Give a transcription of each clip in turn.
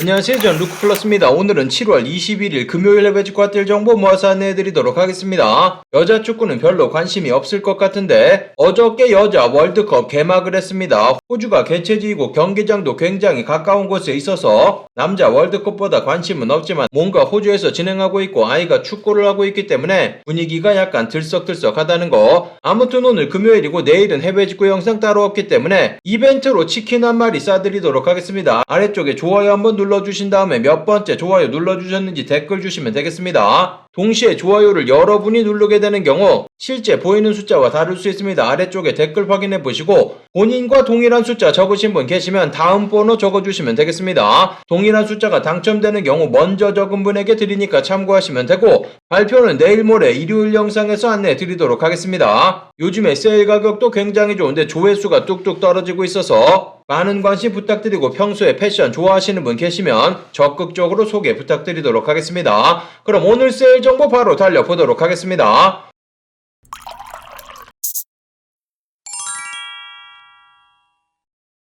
안녕하세요. 전 루크플러스입니다. 오늘은 7월 21일 금요일에 배직과뜰 정보 모아서 안내해드리도록 하겠습니다. 여자 축구는 별로 관심이 없을 것 같은데 어저께 여자 월드컵 개막을 했습니다. 호주가 개최지이고 경기장도 굉장히 가까운 곳에 있어서 남자 월드컵보다 관심은 없지만 뭔가 호주에서 진행하고 있고 아이가 축구를 하고 있기 때문에 분위기가 약간 들썩들썩하다는 거. 아무튼 오늘 금요일이고 내일은 해외 직구 영상 따로 없기 때문에 이벤트로 치킨 한 마리 싸드리도록 하겠습니다. 아래쪽에 좋아요 한번 눌러 주신 다음에 몇 번째 좋아요 눌러주셨는지 댓글 주시면 되겠습니다. 동시에 좋아요를 여러분이 누르게 되는 경우 실제 보이는 숫자와 다를 수 있습니다. 아래쪽에 댓글 확인해 보시고 본인과 동일한 숫자 적으신 분 계시면 다음 번호 적어주시면 되겠습니다. 동일한 숫자가 당첨되는 경우 먼저 적은 분에게 드리니까 참고하시면 되고 발표는 내일 모레 일요일 영상에서 안내해 드리도록 하겠습니다. 요즘에 세일 가격도 굉장히 좋은데 조회수가 뚝뚝 떨어지고 있어서 많은 관심 부탁드리고 평소에 패션 좋아하시는 분 계시면 적극적으로 소개 부탁드리도록 하겠습니다. 그럼 오늘 세일 정보 바로 달려보도록 하겠습니다.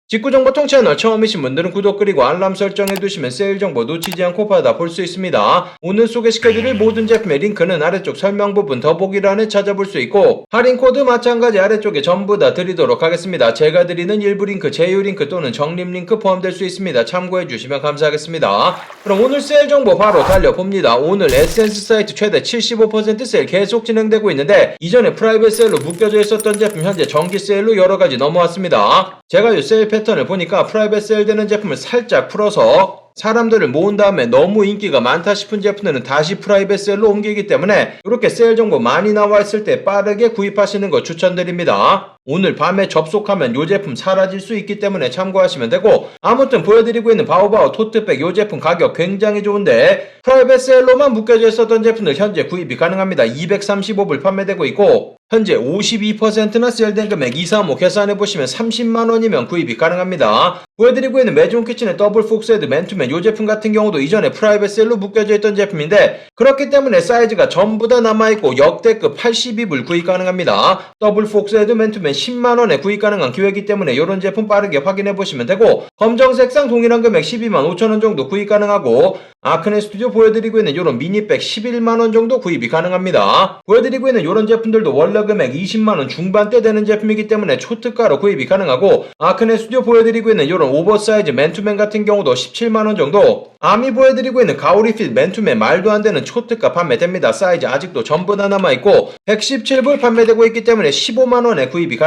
직구정보 통 채널 처음이신 분들은 구독 그리고 알람 설정해두시면 세일 정보 놓치지 않고 받아볼 수 있습니다. 오늘 소개시켜드릴 모든 제품의 링크는 아래쪽 설명 부분 더보기란에 찾아볼 수 있고 할인 코드 마찬가지 아래쪽에 전부 다 드리도록 하겠습니다. 제가 드리는 일부 링크, 제휴 링크 또는 적립 링크 포함될 수 있습니다. 참고해주시면 감사하겠습니다. 그럼 오늘 세일 정보 바로 달려봅니다. 오늘 에센스 사이트 최대 75% 세일 계속 진행되고 있는데 이전에 프라이빗 세일로 묶여져 있었던 제품 현재 정기 세일로 여러가지 넘어왔습니다. 제가 이 세일 패턴을 보니까 프라이빗 세일 되는 제품을 살짝 풀어서 사람들을 모은 다음에 너무 인기가 많다 싶은 제품들은 다시 프라이빗 세일로 옮기기 때문에 이렇게 세일 정보 많이 나와 있을 때 빠르게 구입하시는 거 추천드립니다. 오늘 밤에 접속하면 이 제품 사라질 수 있기 때문에 참고하시면 되고 아무튼 보여드리고 있는 바오바오 토트백 이 제품 가격 굉장히 좋은데 프라이빗 세일로만 묶여져 있었던 제품들 현재 구입이 가능합니다. 235불 판매되고 있고 현재 52%나 세일된 금액 235 계산해보시면 30만원이면 구입이 가능합니다. 보여드리고 있는 매종 키친의 더블 폭스헤드 맨투맨 이 제품 같은 경우도 이전에 프라이빗 셀로 묶여져 있던 제품인데 그렇기 때문에 사이즈가 전부 다 남아있고 역대급 82불 구입 가능합니다. 더블 폭스헤드 맨투맨 10만원에 구입 가능한 기회이기 때문에 이런 제품 빠르게 확인해 보시면 되고 검정색상 동일한 금액 12만 5천원 정도 구입 가능하고 아크네 스튜디오 보여드리고 있는 이런 미니백 11만원 정도 구입이 가능합니다. 보여드리고 있는 이런 제품들도 원래 금액 20만원 중반대 되는 제품이기 때문에 초특가로 구입이 가능하고 아크네 스튜디오 보여드리고 있는 이런 오버사이즈 맨투맨 같은 경우도 17만원 정도 아미 보여드리고 있는 가오리핏 맨투맨 말도 안 되는 초특가 판매됩니다. 사이즈 아직도 전부 다 남아있고 117불 판매되고 있기 때문에 15만원에 구입이 가능합니다.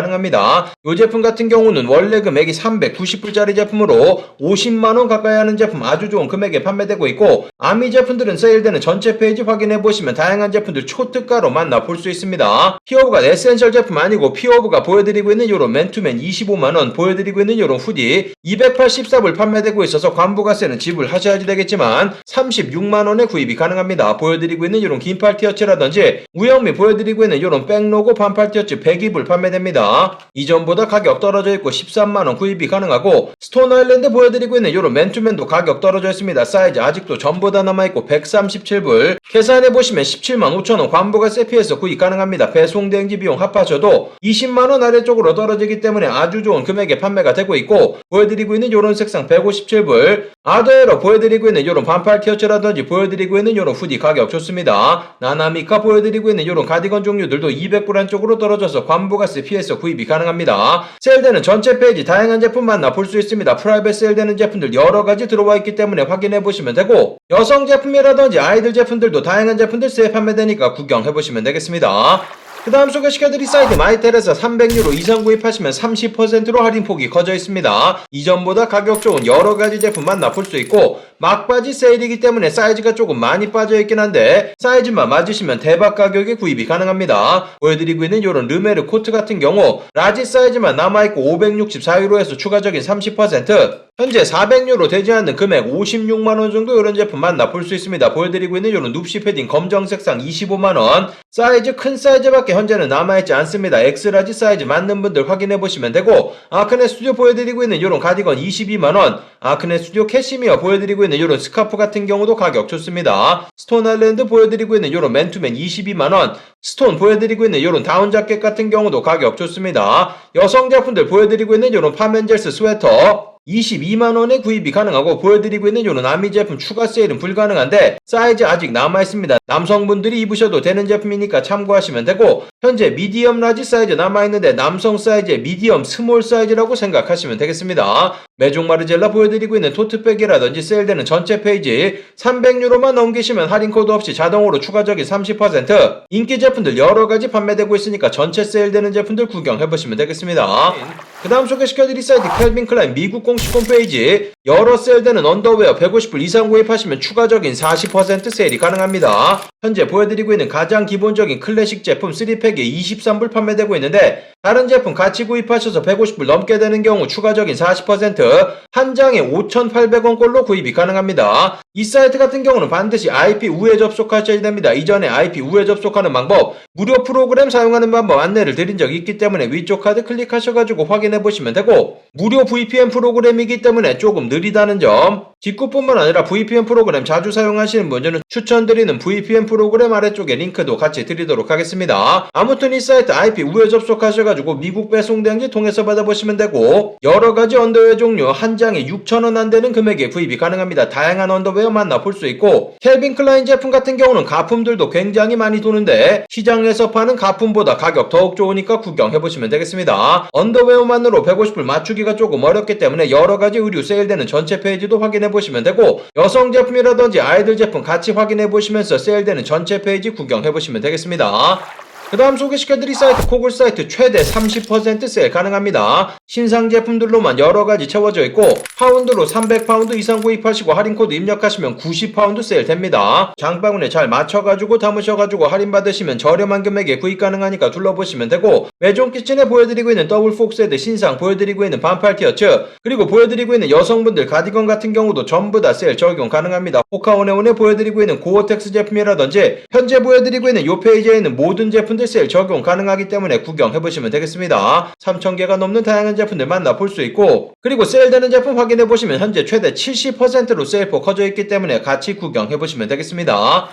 이 제품 같은 경우는 원래 금액이 390불짜리 제품으로 50만원 가까이 하는 제품 아주 좋은 금액에 판매되고 있고 아미 제품들은 세일되는 전체 페이지 확인해 보시면 다양한 제품들 초특가로 만나볼 수 있습니다. 피어브가 에센셜 제품 아니고 피어브가 보여드리고 있는 요런 맨투맨 25만원 보여드리고 있는 요런 후디 284불 판매되고 있어서 관부가세는 지불하셔야지 되겠지만 36만원에 구입이 가능합니다. 보여드리고 있는 요런 긴팔 티어츠라든지 우영미 보여드리고 있는 요런 백로고 반팔 티어츠 102불 판매됩니다. 이전보다 가격 떨어져 있고 13만원 구입이 가능하고 스톤 아일랜드 보여드리고 있는 요런 맨투맨도 가격 떨어져 있습니다. 사이즈 아직도 전부 다 남아있고 137불 계산해보시면 17만 5천원 관부가세 피해서 구입 가능합니다. 배송 대행지 비용 합하셔도 20만원 아래쪽으로 떨어지기 때문에 아주 좋은 금액에 판매가 되고 있고 보여드리고 있는 요런 색상 157불 아더에러 보여드리고 있는 요런 반팔 티어츠라든지 보여드리고 있는 요런 후디 가격 좋습니다. 나나미카 보여드리고 있는 요런 가디건 종류들도 200불 안쪽으로 떨어져서 관부가세 피해서 구입이 가능합니다. 세일되는 전체 페이지 다양한 제품 만나 볼수 있습니다. 프라이빗 세일되는 제품들 여러 가지 들어와 있기 때문에 확인해 보시면 되고 여성 제품이라든지 아이들 제품들도 다양한 제품들 세일 판매되니까 구경해 보시면 되겠습니다. 그 다음 소개시켜드릴 사이트 마이텔에서 300유로 이상 구입하시면 30%로 할인폭이 커져 있습니다. 이전보다 가격 좋은 여러가지 제품 만나볼 수 있고 막바지 세일이기 때문에 사이즈가 조금 많이 빠져있긴 한데 사이즈만 맞으시면 대박 가격에 구입이 가능합니다. 보여드리고 있는 이런 르메르 코트 같은 경우 라지 사이즈만 남아있고 564유로에서 추가적인 30% 현재 400유로 되지 않는 금액 56만원 정도 이런 제품 만나볼 수 있습니다. 보여드리고 있는 이런 눕시 패딩 검정 색상 25만원 사이즈 큰 사이즈밖에 현재는 남아있지 않습니다. 엑스라지 사이즈 맞는 분들 확인해보시면 되고 아크네 스튜디오 보여드리고 있는 이런 가디건 22만원 아크네 스튜디오 캐시미어 보여드리고 있는 이런 스카프 같은 경우도 가격 좋습니다. 스톤 아일랜드 보여드리고 있는 이런 맨투맨 22만원 스톤 보여드리고 있는 이런 다운 자켓 같은 경우도 가격 좋습니다. 여성 제품들 보여드리고 있는 이런 파멘젤스 스웨터 22만원에 구입이 가능하고 보여드리고 있는 요런 아미 제품 추가 세일은 불가능한데 사이즈 아직 남아있습니다. 남성분들이 입으셔도 되는 제품이니까 참고하시면 되고 현재 미디엄 라지 사이즈 남아있는데 남성 사이즈의 미디엄 스몰 사이즈라고 생각하시면 되겠습니다. 메종 마르젤라 보여드리고 있는 토트백이라든지 세일되는 전체 페이지 300유로만 넘기시면 할인 코드 없이 자동으로 추가적인 30% 인기 제품들 여러가지 판매되고 있으니까 전체 세일되는 제품들 구경해보시면 되겠습니다. 그 다음 소개시켜 드릴 사이트 켈빈 클라인 미국 공식 홈페이지 여러 세일되는 언더웨어 150불 이상 구입하시면 추가적인 40% 세일이 가능합니다. 현재 보여드리고 있는 가장 기본적인 클래식 제품 3팩에 23불 판매되고 있는데 다른 제품 같이 구입하셔서 150불 넘게 되는 경우 추가적인 40%한 장에 5,800원꼴로 구입이 가능합니다. 이 사이트 같은 경우는 반드시 IP 우회 접속하셔야 됩니다. 이전에 IP 우회 접속하는 방법, 무료 프로그램 사용하는 방법 안내를 드린 적이 있기 때문에 위쪽 카드 클릭하셔가지고 확인해 보시면 되고 무료 VPN 프로그램이기 때문에 조금 느리다는 점 직구뿐만 아니라 VPN 프로그램 자주 사용하시는 분들은 추천드리는 VPN 프로그램 아래쪽에 링크도 같이 드리도록 하겠습니다. 아무튼 이 사이트 IP 우회 접속하셔가지고 미국 배송대행지 통해서 받아보시면 되고 여러 가지 언더웨어 종류 한 장에 6,000원 안 되는 금액에 구입이 가능합니다. 다양한 언더웨어 만나볼 수 있고 켈빈 클라인 제품 같은 경우는 가품들도 굉장히 많이 도는데 시장에서 파는 가품보다 가격 더욱 좋으니까 구경해보시면 되겠습니다. 언더웨어만으로 150불 맞추기가 조금 어렵기 때문에 여러가지 의류 세일되는 전체 페이지도 확인해 보시면 되고 여성 제품이라든지 아이들 제품 같이 확인해 보시면서 세일되는 전체 페이지 구경해 보시면 되겠습니다. 그 다음 소개시켜드릴 사이트 코글 사이트 최대 30% 세일 가능합니다. 신상 제품들로만 여러가지 채워져 있고 파운드로 300파운드 이상 구입하시고 할인코드 입력하시면 90파운드 세일 됩니다. 장바구니에 잘 맞춰가지고 담으셔가지고 할인받으시면 저렴한 금액에 구입 가능하니까 둘러보시면 되고 메종 키친에 보여드리고 있는 더블 폭스헤드 신상 보여드리고 있는 반팔 티어츠 그리고 보여드리고 있는 여성분들 가디건 같은 경우도 전부 다 세일 적용 가능합니다. 호카오네온에 보여드리고 있는 고어텍스 제품이라든지 현재 보여드리고 있는 요 페이지에 있는 모든 제품 세일 적용 가능하기 때문에 구경해보시면 되겠습니다. 3,000개가 넘는 다양한 제품들 만나볼 수 있고 그리고 세일되는 제품 확인해보시면 현재 최대 70%로 세일폭 커져 있기 때문에 같이 구경해보시면 되겠습니다.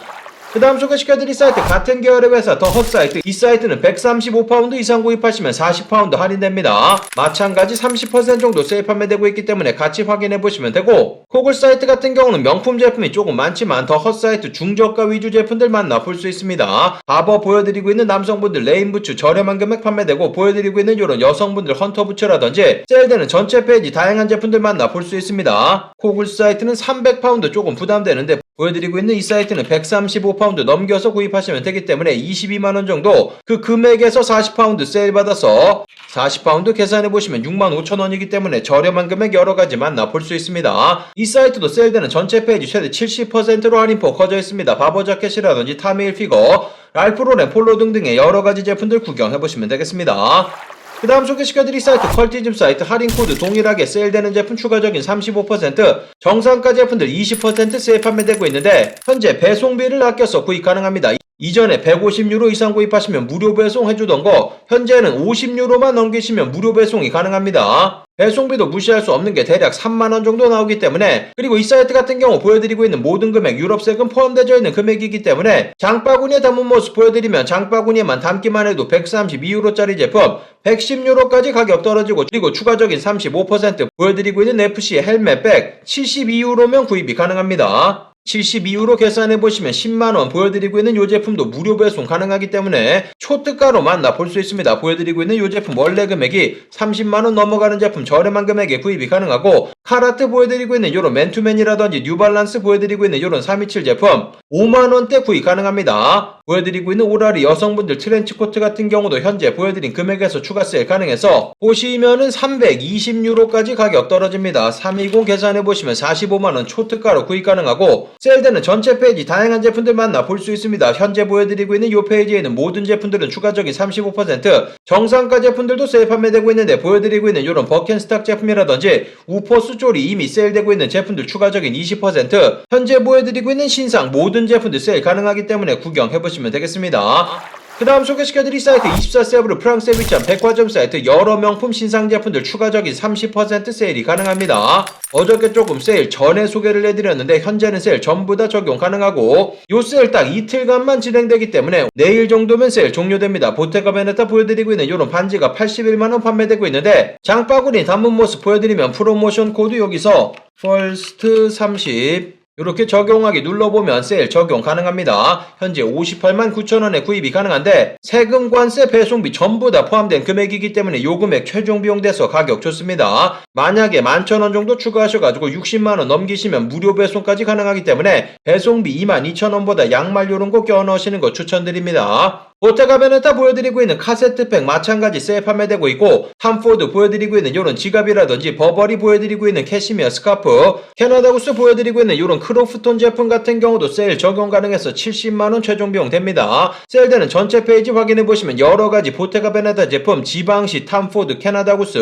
그 다음 소개시켜드릴 사이트 같은 계열의 회사 더 헛사이트 이 사이트는 135파운드 이상 구입하시면 40파운드 할인됩니다. 마찬가지 30% 정도 세일 판매되고 있기 때문에 같이 확인해보시면 되고 코글 사이트 같은 경우는 명품 제품이 조금 많지만 더 헛사이트 중저가 위주 제품들 만나볼 수 있습니다. 바버 보여드리고 있는 남성분들 레인 부츠 저렴한 금액 판매되고 보여드리고 있는 이런 여성분들 헌터 부츠라든지 세일되는 전체 페이지 다양한 제품들 만나볼 수 있습니다. 코글 사이트는 300파운드 조금 부담되는데 보여드리고 있는 이 사이트는 135파운드 넘겨서 구입하시면 되기 때문에 22만원 정도 그 금액에서 40파운드 세일 받아서 40파운드 계산해 보시면 6만 5천원이기 때문에 저렴한 금액 여러가지 만나볼 수 있습니다. 이 사이트도 세일되는 전체 페이지 최대 70%로 할인폭 커져 있습니다. 바버 자켓이라든지 타메일 피거, 랄프로렌 폴로 등등의 여러가지 제품들 구경해 보시면 되겠습니다. 그 다음 소개시켜 드릴 사이트 컬티즘 사이트 할인 코드 동일하게 세일되는 제품 추가적인 35% 정상가 제품들 20% 세일 판매되고 있는데 현재 배송비를 아껴서 구입 가능합니다. 이전에 150유로 이상 구입하시면 무료 배송 해주던 거 현재는 50유로만 넘기시면 무료 배송이 가능합니다. 배송비도 무시할 수 없는 게 대략 3만원 정도 나오기 때문에 그리고 이 사이트 같은 경우 보여드리고 있는 모든 금액 유럽 세금 포함되어 있는 금액이기 때문에 장바구니에 담은 모습 보여드리면 장바구니에만 담기만 해도 132유로짜리 제품 110유로까지 가격 떨어지고 그리고 추가적인 35% 보여드리고 있는 FC 헬멧백 72유로면 구입이 가능합니다. 72유로 계산해 보시면 10만원 보여드리고 있는 이 제품도 무료 배송 가능하기 때문에 초특가로 만나볼 수 있습니다. 보여드리고 있는 이 제품 원래 금액이 30만원 넘어가는 제품 저렴한 금액에 구입이 가능하고 카라트 보여드리고 있는 이런 맨투맨이라든지 뉴발란스 보여드리고 있는 이런 327 제품 5만원대 구입 가능합니다. 보여드리고 있는 오라리 여성분들 트렌치 코트 같은 경우도 현재 보여드린 금액에서 추가 세일 가능해서 보시면은 320유로까지 가격 떨어집니다. 320 계산해 보시면 45만원 초특가로 구입 가능하고 세일되는 전체 페이지 다양한 제품들 만나 볼 수 있습니다. 현재 보여드리고 있는 이 페이지에는 모든 제품들은 추가적인 35% 정상가 제품들도 세일 판매되고 있는데 보여드리고 있는 이런 버켄스탁 제품이라든지 우퍼스 쫄이 이미 세일되고 있는 제품들 추가적인 20% 현재 보여드리고 있는 신상 모든 제품들 세일 가능하기 때문에 구경해보시면 되겠습니다. 그 다음 소개시켜드릴 사이트 24세브르 프랑스에 위치한 백화점 사이트 여러 명품 신상 제품들 추가적인 30% 세일이 가능합니다. 어저께 조금 세일 전에 소개를 해드렸는데 현재는 세일 전부 다 적용 가능하고 요 세일 딱 이틀간만 진행되기 때문에 내일 정도면 세일 종료됩니다. 보테가 베네타 보여드리고 있는 요런 반지가 81만원 판매되고 있는데 장바구니 담은 모습 보여드리면 프로모션 코드 여기서 first 30 이렇게 적용하기 눌러보면 세일 적용 가능합니다. 현재 58만 9천원에 구입이 가능한데 세금, 관세, 배송비 전부 다 포함된 금액이기 때문에 요 금액 최종 비용 돼서 가격 좋습니다. 만약에 11,000원 정도 추가하셔가지고 60만원 넘기시면 무료 배송까지 가능하기 때문에 배송비 22,000원보다 양말 요런 거 껴 넣으시는 거 추천드립니다. 보테가 베네타 보여드리고 있는 카세트팩 마찬가지 세일 판매되고 있고 탐포드 보여드리고 있는 요런 지갑이라든지 버버리 보여드리고 있는 캐시미어 스카프 캐나다 구스 보여드리고 있는 요런 크로프톤 제품 같은 경우도 세일 적용 가능해서 70만원 최종 비용 됩니다. 세일되는 전체 페이지 확인해보시면 여러가지 보테가 베네타 제품 지방시 탐포드 캐나다 구스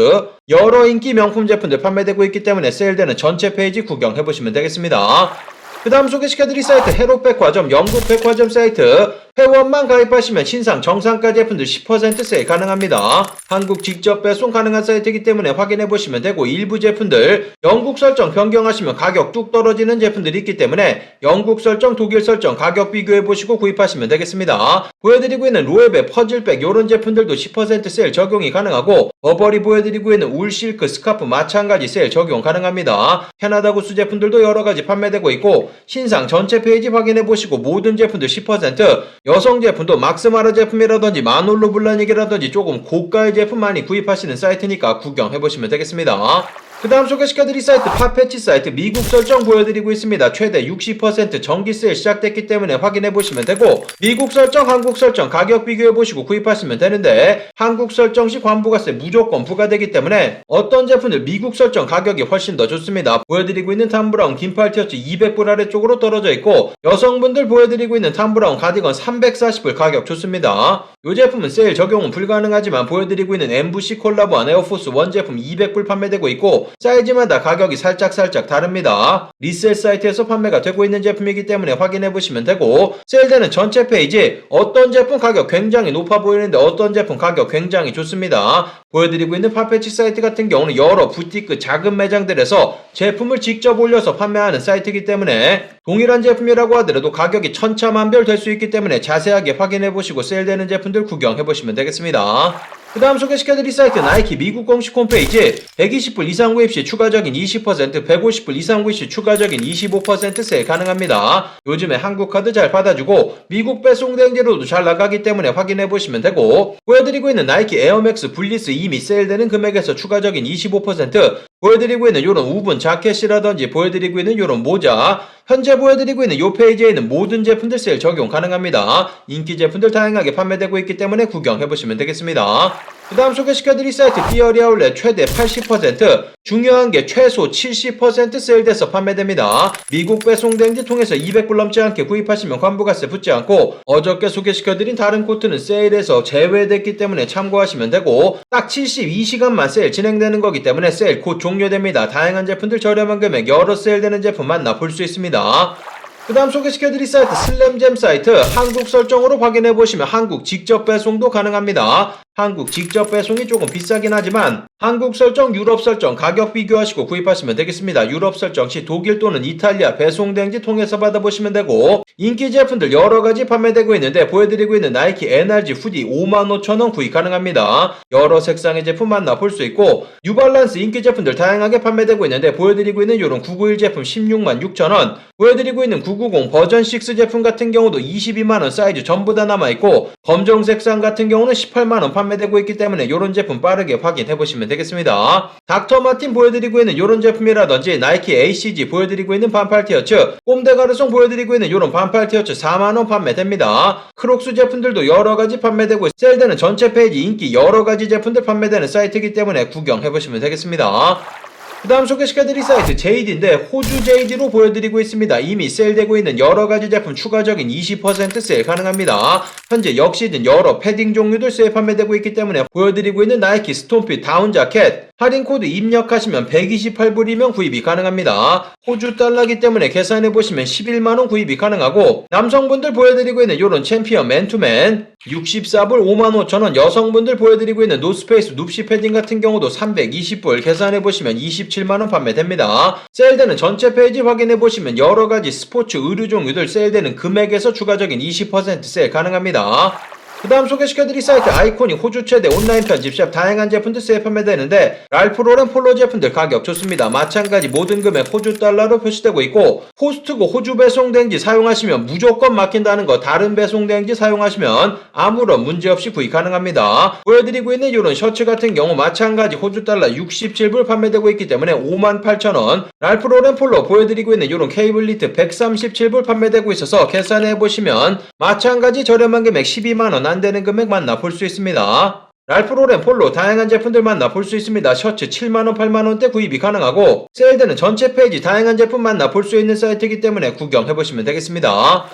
여러 인기 명품 제품들 판매되고 있기 때문에 세일되는 전체 페이지 구경해보시면 되겠습니다. 그 다음 소개시켜드릴 사이트 헤로백화점 영국 백화점 사이트 회원만 가입하시면 신상 정상가 제품들 10% 세일 가능합니다. 한국 직접 배송 가능한 사이트이기 때문에 확인해보시면 되고 일부 제품들 영국 설정 변경하시면 가격 뚝 떨어지는 제품들이 있기 때문에 영국 설정 독일 설정 가격 비교해보시고 구입하시면 되겠습니다. 보여드리고 있는 로에베 퍼즐백 요런 제품들도 10% 세일 적용이 가능하고 버버리 보여드리고 있는 울 실크 스카프 마찬가지 세일 적용 가능합니다. 캐나다 구스 제품들도 여러가지 판매되고 있고 신상 전체 페이지 확인해 보시고 모든 제품들 10% 여성 제품도 막스마르 제품이라든지 마놀로 블라닉이라든지 조금 고가의 제품 많이 구입하시는 사이트니까 구경해 보시면 되겠습니다. 그 다음 소개시켜드릴 사이트 파페치 사이트 미국 설정 보여드리고 있습니다. 최대 60% 정기 세일 시작됐기 때문에 확인해보시면 되고 미국 설정, 한국 설정 가격 비교해보시고 구입하시면 되는데 한국 설정 시 관부가세 무조건 부과되기 때문에 어떤 제품들 미국 설정 가격이 훨씬 더 좋습니다. 보여드리고 있는 탐브라운 긴팔 티셔츠 200불 아래쪽으로 떨어져 있고 여성분들 보여드리고 있는 탐브라운 가디건 340불 가격 좋습니다. 이 제품은 세일 적용은 불가능하지만 보여드리고 있는 MVC 콜라보한 에어포스 원 제품 200불 판매되고 있고 사이즈마다 가격이 살짝살짝 다릅니다. 리셀 사이트에서 판매가 되고 있는 제품이기 때문에 확인해 보시면 되고 세일되는 전체 페이지 어떤 제품 가격 굉장히 높아 보이는데 어떤 제품 가격 굉장히 좋습니다. 보여드리고 있는 파페치 사이트 같은 경우는 여러 부티크 작은 매장들에서 제품을 직접 올려서 판매하는 사이트이기 때문에 동일한 제품이라고 하더라도 가격이 천차만별 될 수 있기 때문에 자세하게 확인해 보시고 세일되는 제품들 구경해 보시면 되겠습니다. 그 다음 소개시켜드릴 사이트 나이키 미국 공식 홈페이지 120불 이상 구입 시 추가적인 20% 150불 이상 구입 시 추가적인 25% 세일 가능합니다. 요즘에 한국 카드 잘 받아주고 미국 배송 대행제로도 잘 나가기 때문에 확인해 보시면 되고 보여드리고 있는 나이키 에어맥스 블리스 이미 세일되는 금액에서 추가적인 25% 보여드리고 있는 요런 우분 자켓이라든지 보여드리고 있는 요런 모자 현재 보여드리고 있는 요 페이지에 있는 모든 제품들 세일 적용 가능합니다. 인기 제품들 다양하게 판매되고 있기 때문에 구경해보시면 되겠습니다. 그 다음 소개시켜드릴 사이트 디어리 아울렛 최대 80% 중요한 게 최소 70% 세일돼서 판매됩니다. 미국 배송 대행지 통해서 200불 넘지 않게 구입하시면 관부가세 붙지 않고 어저께 소개시켜드린 다른 코트는 세일에서 제외됐기 때문에 참고하시면 되고 딱 72시간만 세일 진행되는 거기 때문에 세일 곧 종료됩니다. 다양한 제품들 저렴한 금액 여러 세일되는 제품 만나볼 수 있습니다. 그 다음 소개시켜드릴 사이트 슬램잼 사이트 한국 설정으로 확인해보시면 한국 직접 배송도 가능합니다. 한국 직접 배송이 조금 비싸긴 하지만 한국 설정, 유럽 설정 가격 비교하시고 구입하시면 되겠습니다. 유럽 설정 시 독일 또는 이탈리아 배송 대행지 통해서 받아보시면 되고 인기 제품들 여러가지 판매되고 있는데 보여드리고 있는 나이키 NRG 후디 55,000원 구입 가능합니다. 여러 색상의 제품 만나볼 수 있고 뉴발란스 인기 제품들 다양하게 판매되고 있는데 보여드리고 있는 요런 991 제품 16만 6천원 보여드리고 있는 990 버전 6 제품 같은 경우도 22만원 사이즈 전부 다 남아있고 검정 색상 같은 경우는 18만원 판매되고 있기 때문에 요런 제품 빠르게 확인해 보시면 되겠습니다. 닥터 마틴 보여드리고 있는 요런 제품이라든지 나이키 ACG 보여드리고 있는 반팔 티셔츠 꼼데 가르송 보여드리고 있는 요런 반팔 티셔츠 4만원 판매됩니다. 크록스 제품들도 여러가지 판매되고 세일되는 전체 페이지 인기 여러가지 제품들 판매되는 사이트이기 때문에 구경해 보시면 되겠습니다. 그 다음 소개시켜드릴 사이트 제이디인데 호주 제이디로 보여드리고 있습니다. 이미 세일되고 있는 여러가지 제품 추가적인 20% 세일 가능합니다. 현재 역시즌 여러 패딩 종류들 세일 판매되고 있기 때문에 보여드리고 있는 나이키 스톰핏 다운 자켓 할인 코드 입력하시면 128불이면 구입이 가능합니다. 호주 달러기 때문에 계산해 보시면 11만원 구입이 가능하고 남성분들 보여드리고 있는 요런 챔피언 맨투맨 64불 5만 5천원 여성분들 보여드리고 있는 노스페이스 눕시 패딩 같은 경우도 320불 계산해 보시면 27만원 판매됩니다. 세일되는 전체 페이지 확인해 보시면 여러가지 스포츠 의류 종류들 세일되는 금액에서 추가적인 20% 세일 가능합니다. 그 다음 소개시켜드릴 사이트 아이코닉 호주 최대 온라인 편집샵 다양한 제품들 세일 판매되는데 랄프 로렌 폴로 제품들 가격 좋습니다. 마찬가지 모든 금액 호주 달러로 표시되고 있고 포스트고 호주 배송 대행지 사용하시면 무조건 막힌다는 거 다른 배송 대행지 사용하시면 아무런 문제 없이 구입 가능합니다. 보여드리고 있는 이런 셔츠 같은 경우 마찬가지 호주 달러 67불 판매되고 있기 때문에 58,000원 랄프 로렌 폴로 보여드리고 있는 이런 케이블 리트 137불 판매되고 있어서 계산해 보시면 마찬가지 저렴한 금액 12만원 안 되는 금액 만나 볼수 있습니다. 랄프 로렌 폴로 다양한 제품들 만나 볼수 있습니다. 셔츠 7만원, 8만원대 구입이 가능하고 세일되는 전체 페이지 다양한 제품 만나 볼수 있는 사이트이기 때문에 구경해보시면 되겠습니다.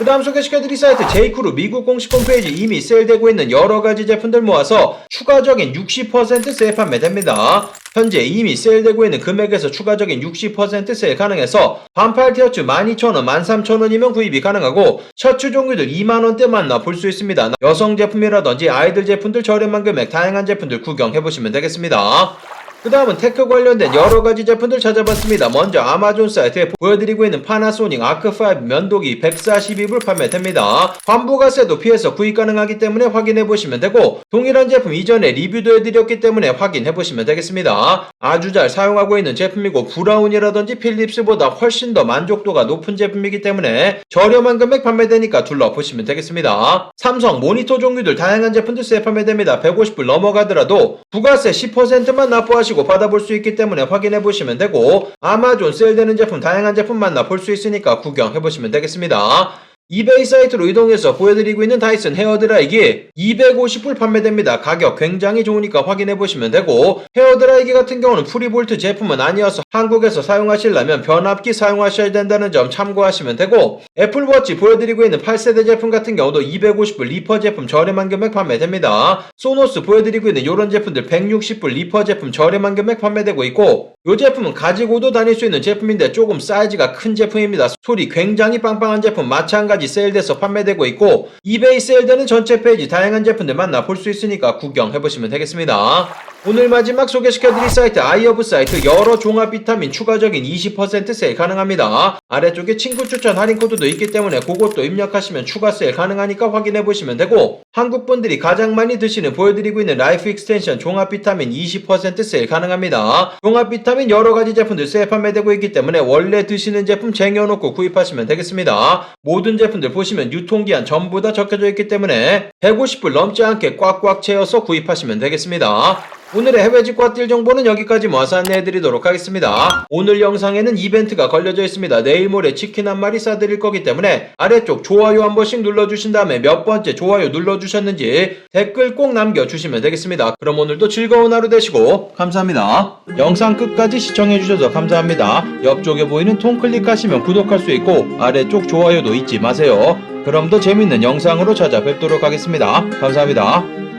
그 다음 소개시켜드릴 사이트 제이크루 미국 공식 홈페이지 이미 세일되고 있는 여러가지 제품들 모아서 추가적인 60% 세일 판매됩니다. 현재 이미 세일되고 있는 금액에서 추가적인 60% 세일 가능해서 반팔 티셔츠 12,000원, 13,000원이면 구입이 가능하고 셔츠 종류들 2만원대 만 나 볼 수 있습니다. 여성 제품이라든지 아이들 제품들 저렴한 금액 다양한 제품들 구경해보시면 되겠습니다. 그 다음은 테크 관련된 여러가지 제품들 찾아봤습니다. 먼저 아마존 사이트에 보여드리고 있는 파나소닉 아크5 면도기 142불 판매됩니다. 환부가세도 피해서 구입 가능하기 때문에 확인해보시면 되고 동일한 제품 이전에 리뷰도 해드렸기 때문에 확인해보시면 되겠습니다. 아주 잘 사용하고 있는 제품이고 브라운이라든지 필립스보다 훨씬 더 만족도가 높은 제품이기 때문에 저렴한 금액 판매되니까 둘러보시면 되겠습니다. 삼성 모니터 종류들 다양한 제품들 세 판매됩니다. 150불 넘어가더라도 부가세 10%만 납부하시 하시고 받아볼 수 있기 때문에 확인해 보시면 되고 아마존 세일되는 제품 다양한 제품 만나 볼 수 있으니까 구경해 보시면 되겠습니다. 이베이 사이트로 이동해서 보여드리고 있는 다이슨 헤어드라이기 250불 판매됩니다. 가격 굉장히 좋으니까 확인해 보시면 되고 헤어드라이기 같은 경우는 프리볼트 제품은 아니어서 한국에서 사용하시려면 변압기 사용하셔야 된다는 점 참고하시면 되고 애플워치 보여드리고 있는 8세대 제품 같은 경우도 250불 리퍼 제품 저렴한 금액 판매됩니다. 소노스 보여드리고 있는 이런 제품들 160불 리퍼 제품 저렴한 금액 판매되고 있고 이 제품은 가지고도 다닐 수 있는 제품인데 조금 사이즈가 큰 제품입니다. 소리 굉장히 빵빵한 제품 마찬가지 세일돼서 판매되고 있고 이베이 세일되는 전체 페이지 다양한 제품들 만나 볼 수 있으니까 구경해보시면 되겠습니다. 오늘 마지막 소개시켜드릴 사이트 아이어브 사이트 여러 종합 비타민 추가적인 20% 세일 가능합니다. 아래쪽에 친구 추천 할인 코드도 있기 때문에 그것도 입력하시면 추가 세일 가능하니까 확인해보시면 되고 한국 분들이 가장 많이 드시는 보여드리고 있는 라이프 익스텐션 종합 비타민 20% 세일 가능합니다. 종합 비타민 여러 가지 제품들 세일 판매되고 있기 때문에 원래 드시는 제품 쟁여놓고 구입하시면 되겠습니다. 모든 제품들 보시면 유통기한 전부 다 적혀져 있기 때문에 150불 넘지 않게 꽉꽉 채워서 구입하시면 되겠습니다. 오늘의 해외 직과 뛸 정보는 여기까지 모아서 안내해드리도록 하겠습니다. 오늘 영상에는 이벤트가 걸려져 있습니다. 내일 모레 치킨 한 마리 싸드릴 거기 때문에 아래쪽 좋아요 한 번씩 눌러주신 다음에 몇 번째 좋아요 눌러 주셨는지 댓글 꼭 남겨주시면 되겠습니다. 그럼 오늘도 즐거운 하루 되시고 감사합니다. 영상 끝까지 시청해주셔서 감사합니다. 옆쪽에 보이는 통 클릭하시면 구독할 수 있고 아래쪽 좋아요도 잊지 마세요. 그럼 더 재밌는 영상으로 찾아뵙도록 하겠습니다. 감사합니다.